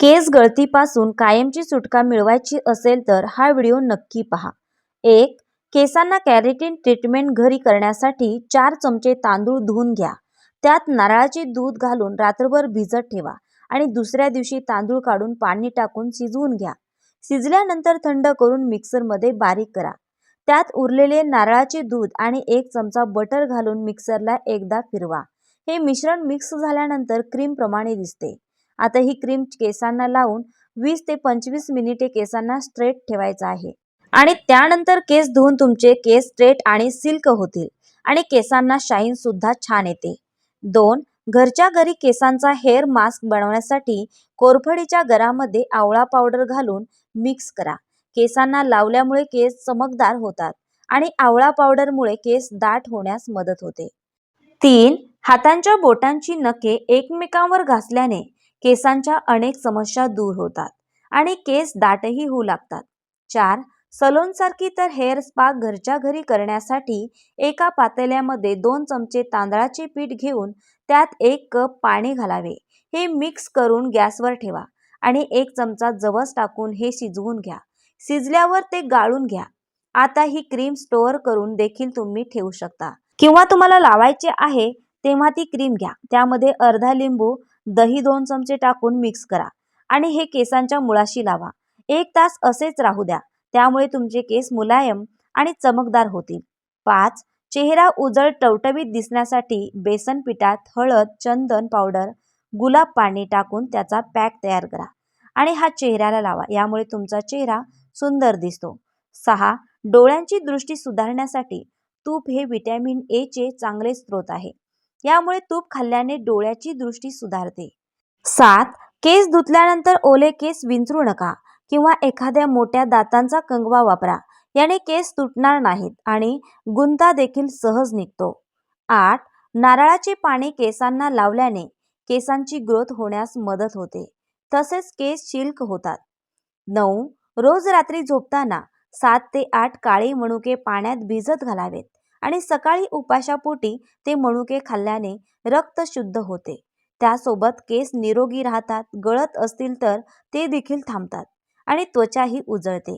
केस गळतीपासून कायमची सुटका मिळवायची असेल तर हा व्हिडिओ नक्की पहा. एक केसांना कॅरेटीन ट्रीटमेंट घरी करण्यासाठी चार चमचे तांदूळ धुवून घ्या. त्यात नारळाचे दूध घालून रात्रभर भिजत ठेवा आणि दुसऱ्या दिवशी तांदूळ काढून पाणी टाकून शिजवून घ्या. शिजल्यानंतर थंड करून मिक्सरमध्ये बारीक करा. त्यात उरलेले नारळाचे दूध आणि एक चमचा बटर घालून मिक्सरला एकदा फिरवा. हे मिश्रण मिक्स झाल्यानंतर क्रीमप्रमाणे दिसते. आता ही क्रीम केसांना लावून वीस ते पंचवीस मिनिटे केसांना स्ट्रेट ठेवायचा आहे. आणि त्यानंतर केस धुवून तुमचे केस स्ट्रेट आणि सिल्क होतील. आणि केसांना शाईन सुद्धा छान येते. दोन घरच्या घरी केसांचा हेअर मास्क बनवण्यासाठी कोरफडीच्या गरामध्ये आवळा पावडर घालून मिक्स करा. केसांना लावल्यामुळे केस चमकदार होतात आणि आवळा पावडरमुळे केस दाट होण्यास मदत होते. तीन हातांच्या बोटांची नखे एकमेकांवर घासल्याने केसांच्या अनेक समस्या दूर होतात आणि केस दाटही होऊ लागतात. चार सलोनसारखी तर हेअर स्पा घरच्या घरी करण्यासाठी एका पातेल्यामध्ये दोन चमचे तांदळाचे पीठ घेऊन त्यात एक कप पाणी घालावे. हे मिक्स करून गॅसवर ठेवा आणि एक चमचा जवस टाकून हे शिजवून घ्या. शिजल्यावर ते गाळून घ्या. आता ही क्रीम स्टोअर करून देखील तुम्ही ठेवू शकता. किंवा तुम्हाला लावायचे आहे तेव्हा ती क्रीम घ्या. त्यामध्ये अर्धा लिंबू दही दोन चमचे टाकून मिक्स करा आणि हे केसांच्या मुळाशी लावा. एक तास असेच राहू द्या. त्यामुळे तुमचे केस मुलायम आणि चमकदार होतील. पाच चेहरा उजळ टवटवीत दिसण्यासाठी बेसन पिठात हळद चंदन पावडर गुलाब पाणी टाकून त्याचा पॅक तयार करा आणि हा चेहऱ्याला लावा. यामुळे तुमचा चेहरा सुंदर दिसतो. सहा डोळ्यांची दृष्टी सुधारण्यासाठी तूप हे व्हिटॅमिन ए चे चांगले स्रोत आहे. यामुळे तूप खाल्ल्याने डोळ्याची दृष्टी सुधारते. सात केस धुतल्यानंतर ओले केस विंचरू नका किंवा एखाद्या मोठ्या दातांचा कंगवा वापरा. याने केस तुटणार नाहीत आणि गुंता देखील सहज निघतो. आठ नारळाचे पाणी केसांना लावल्याने केसांची ग्रोथ होण्यास मदत होते. तसेच केस शिल्क होतात. नऊ रोज रात्री झोपताना सात ते आठ काळे मनुके पाण्यात भिजत घालावेत. आणि सकाळी उपाशापोटी ते मनुके खाल्ल्याने रक्त शुद्ध होते. त्यासोबत केस निरोगी राहतात गळत असतील तर ते देखील थांबतात आणि त्वचाही उजळते.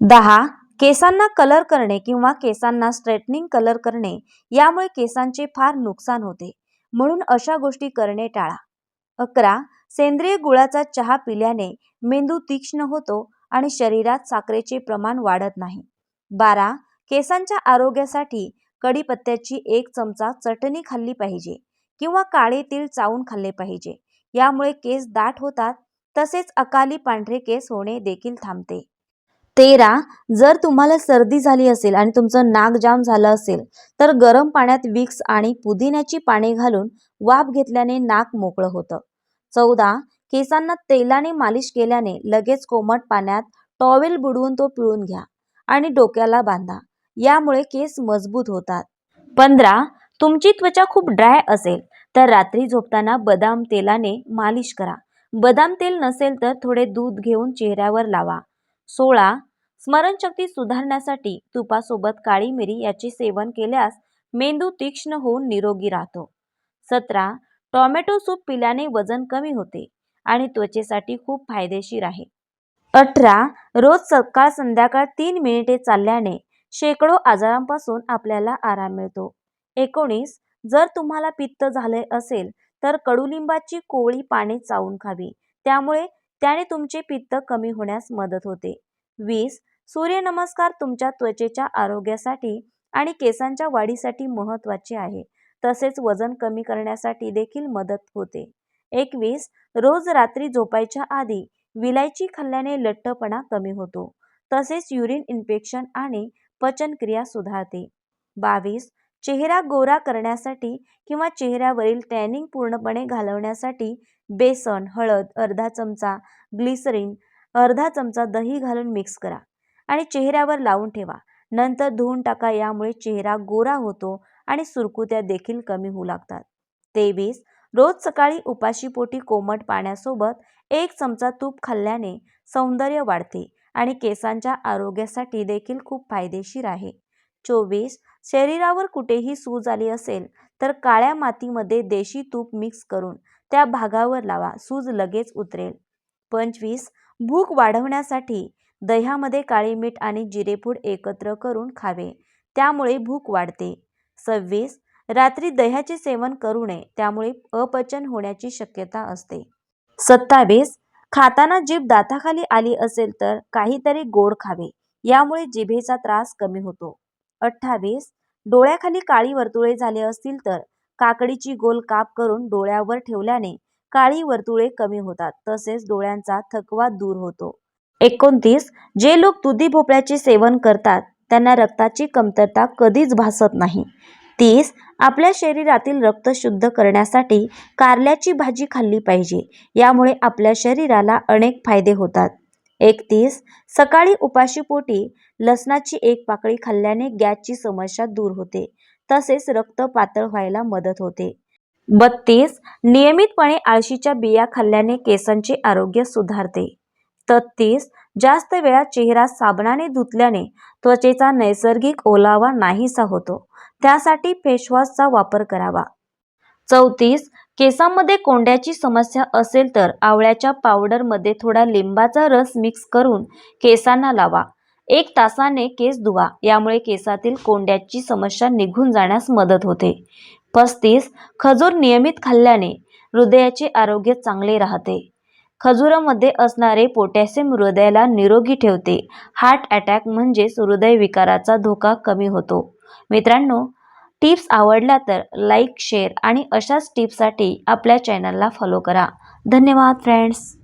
दहा केसांना कलर करणे किंवा केसांना स्ट्रेटनिंग कलर करणे यामुळे केसांचे फार नुकसान होते. म्हणून अशा गोष्टी करणे टाळा. अकरा सेंद्रिय गुळाचा चहा पिल्याने मेंदू तीक्ष्ण होतो आणि शरीरात साखरेचे प्रमाण वाढत नाही. बारा केसांच्या आरोग्यासाठी कढीपत्त्याची एक चमचा चटणी खाल्ली पाहिजे किंवा काळे तीळ चावून खाल्ले पाहिजे. यामुळे केस दाट होतात तसेच अकाली पांढरे केस होणे देखील थांबते. तेरा जर तुम्हाला सर्दी झाली असेल आणि तुमचं नाक जाम झालं असेल तर गरम पाण्यात विक्स आणि पुदिन्याची पाने घालून वाफ घेतल्याने नाक मोकळं होतं. चौदा केसांना तेलाने मालिश केल्याने लगेच कोमट पाण्यात टॉवेल बुडवून तो पिळून घ्या आणि डोक्याला बांधा. यामुळे केस मजबूत होतात. पंधरा तुमची त्वचा खूप ड्राय असेल तर रात्री झोपताना बदाम तेलाने मालिश करा. बदाम तेल नसेल तर थोडे दूध घेऊन चेहऱ्यावर लावा. सोळा स्मरणशक्ती सुधारण्यासाठी तुपासोबत काळी मिरी याचे सेवन केल्यास मेंदू तीक्ष्ण होऊन निरोगी राहतो. सतरा टॉमॅटो सूप पिल्याने वजन कमी होते आणि त्वचेसाठी खूप फायदेशीर आहे. अठरा रोज सकाळ संध्याकाळ तीन मिनिटे चालल्याने शेकडो आजारांपासून आपल्याला आराम मिळतो. एकोणीस जर तुम्हाला पित्त झाले असेल तर कडुलिंबाची कोवळी पाने चावून खावी. त्यामुळे त्याने तुमचे पित्त कमी होण्यास मदत होते. वीस सूर्यनमस्कार तुमच्या त्वचेच्या आरोग्यासाठी आणि केसांच्या वाढीसाठी महत्त्वाचे आहे. तसेच वजन कमी करण्यासाठी देखील मदत होते. एकवीस रोज रात्री झोपायच्या आधी विलायची खाल्ल्याने लठ्ठपणा कमी होतो. तसेच युरिन इन्फेक्शन आणि पचनक्रिया सुधारते. बावीस. चेहरा गोरा करण्यासाठी किंवा चेहऱ्यावरील टॅनिंग पूर्णपणे घालवण्यासाठी बेसन हळद अर्धा चमचा ग्लिसरीन अर्धा चमचा दही घालून मिक्स करा आणि चेहऱ्यावर लावून ठेवा. नंतर धुवून टाका यामुळे चेहरा गोरा होतो आणि सुरकुत्या देखील कमी होऊ लागतात. तेवीस. रोज सकाळी उपाशीपोटी कोमट पाण्यासोबत एक चमचा तूप खाल्ल्याने सौंदर्य वाढते. आणि केसांच्या आरोग्यासाठी देखील खूप फायदेशीर आहे. चोवीस. शरीरावर कुठेही सूज आली असेल तर काळ्या मातीमध्ये देशी तूप मिक्स करून त्या भागावर लावा सूज लगेच उतरेल. पंचवीस. भूक वाढवण्यासाठी दह्यामध्ये काळी मीठ आणि जिरेपूड एकत्र करून खावे त्यामुळे भूक वाढते. सव्वीस. रात्री दह्याचे सेवन करू नये त्यामुळे अपचन होण्याची शक्यता असते. सत्तावीस. खाताना जीभ दाताखाली आली असेल तर काहीतरी गोड खावे. यामुळे जिभेचा त्रास कमी होतो. अठ्ठावीस. डोळ्याखाली काळी वर्तुळे झाले असतील तर काकडीची गोल काप करून डोळ्यावर ठेवल्याने काळी वर्तुळे कमी होतात तसेच डोळ्यांचा थकवा दूर होतो. एकोणतीस. जे लोक दुधी भोपळ्याचे सेवन करतात त्यांना रक्ताची कमतरता कधीच भासत नाही. तीस आपल्या शरीरातील रक्त शुद्ध करण्यासाठी कारल्याची भाजी खाल्ली पाहिजे. यामुळे आपल्या शरीराला अनेक फायदे होतात. एकतीस सकाळी उपाशीपोटी लसणाची एक पाकळी खाल्ल्याने गॅसची समस्या दूर होते. तसेच रक्त पातळ व्हायला मदत होते. बत्तीस नियमितपणे आळशीच्या बिया खाल्ल्याने केसांचे आरोग्य सुधारते. तत्तीस जास्त वेळा चेहरा साबणाने धुतल्याने त्वचेचा नैसर्गिक ओलावा नाहीसा होतो. त्यासाठी फेसवॉशचा वापर करावा. चौतीस. केसांमध्ये कोंड्याची समस्या असेल तर आवळ्याच्या पावडरमध्ये थोडा लिंबाचा रस मिक्स करून केसांना लावा. एक तासाने केस धुवा यामुळे केसातील कोंड्याची समस्या निघून जाण्यास मदत होते. पस्तीस. खजूर नियमित खाल्ल्याने हृदयाचे आरोग्य चांगले राहते. खजुरामध्ये असणारे पोटॅशियम हृदयाला निरोगी ठेवते. हार्ट अटॅक म्हणजेच हृदयविकाराचा धोका कमी होतो. मित्रांनो टिप्स आवडल्या तर लाईक शेअर आणि अशाच टिप्ससाठी आपल्या चॅनलला फॉलो करा. धन्यवाद फ्रेंड्स.